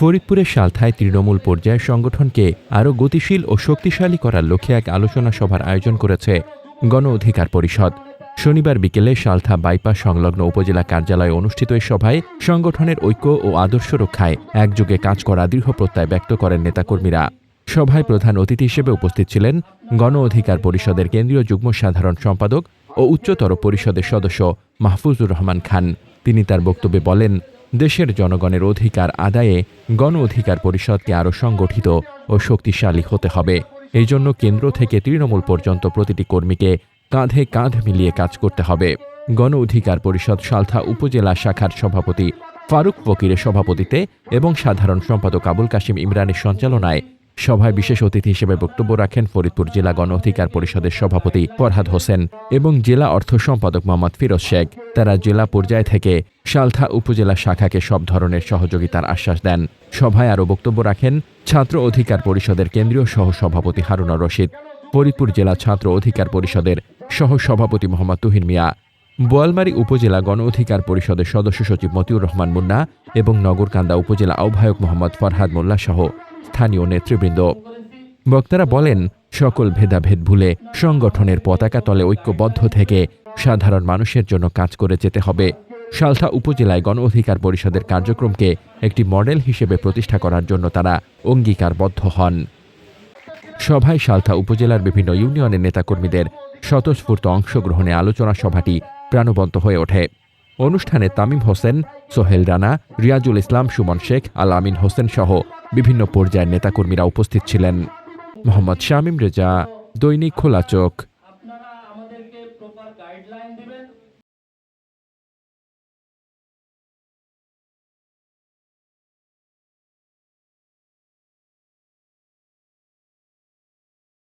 ফরিদপুরের সালথায় তৃণমূল পর্যায়ে সংগঠনকে আরও গতিশীল ও শক্তিশালী করার লক্ষ্যে এক আলোচনা সভার আয়োজন করেছে গণ অধিকার পরিষদ। শনিবার বিকেলে সালথা বাইপাস সংলগ্ন উপজেলা কার্যালয়ে অনুষ্ঠিত এই সভায় সংগঠনের ঐক্য ও আদর্শ রক্ষায় একযোগে কাজ করা দৃঢ় প্রত্যয় ব্যক্ত করেন নেতাকর্মীরা। সভায় প্রধান অতিথি হিসেবে উপস্থিত ছিলেন গণ অধিকার পরিষদের কেন্দ্রীয় যুগ্ম সাধারণ সম্পাদক ও উচ্চতর পরিষদের সদস্য মাহফুজুর রহমান খান। তিনি তার বক্তব্যে বলেন দেশের জনগণের অধিকার আদায়ে গণ অধিকার পরিষদকে আরও সংগঠিত ও শক্তিশালী হতে হবে। এই জন্য কেন্দ্র থেকে তৃণমূল পর্যন্ত প্রতিটি কর্মীকে কাঁধে কাঁধ মিলিয়ে কাজ করতে হবে। গণ অধিকার পরিষদ সালথা উপজেলা শাখার সভাপতি ফারুক ফকিরের সভাপতিতে এবং সাধারণ সম্পাদক আবুল কাশিম ইমরানের সঞ্চালনায় সভায় বিশেষ অতিথি হিসেবে বক্তব্য রাখেন ফরিদপুর জেলা গণ অধিকার পরিষদের সভাপতি ফরহাদ হোসেন এবং জেলা অর্থ সম্পাদক মোহাম্মদ ফিরোজ শেখ। তারা জেলা পর্যায় থেকে সালথা উপজেলা শাখাকে সব ধরনের সহযোগিতার আশ্বাস দেন। সভায় আরও বক্তব্য রাখেন ছাত্র অধিকার পরিষদের কেন্দ্রীয় সহ সভাপতি হারুনা রশিদ, ফরিদপুর জেলা ছাত্র অধিকার পরিষদের সহ সভাপতি মোহাম্মদ তুহিন মিয়া, বোয়ালমারী উপজেলা গণ অধিকার পরিষদের সদস্য সচিব মতিউর রহমান মুন্না এবং নগরকান্দা উপজেলা আহ্বায়ক মোহাম্মদ ফরহাদ মোল্লা সহ স্থানীয় নেতৃবৃন্দ। বক্তারা বলেন, সকল ভেদাভেদ ভুলে সংগঠনের পতাকা তলে ঐক্যবদ্ধ থেকে সাধারণ মানুষের জন্য কাজ করে যেতে হবে। শালথা উপজেলায় গণ অধিকার পরিষদের কার্যক্রমকে একটি মডেল হিসেবে প্রতিষ্ঠা করার জন্য তারা অঙ্গীকারবদ্ধ হন। সভায় শালথা উপজেলার বিভিন্ন ইউনিয়নের নেতাকর্মীদের স্বতঃস্ফূর্ত অংশগ্রহণে আলোচনা সভাটি প্রাণবন্ত হয়ে ওঠে। অনুষ্ঠানে তামিম হোসেন, সোহেল রানা, রিয়াজুল ইসলাম, সুমন শেখ, আল আমিন হোসেন সহ বিভিন্ন পর্যায়ের নেতাকর্মীরা উপস্থিত ছিলেন। মোহাম্মদ শামীম রেজা, দৈনিক খোলা চোখ।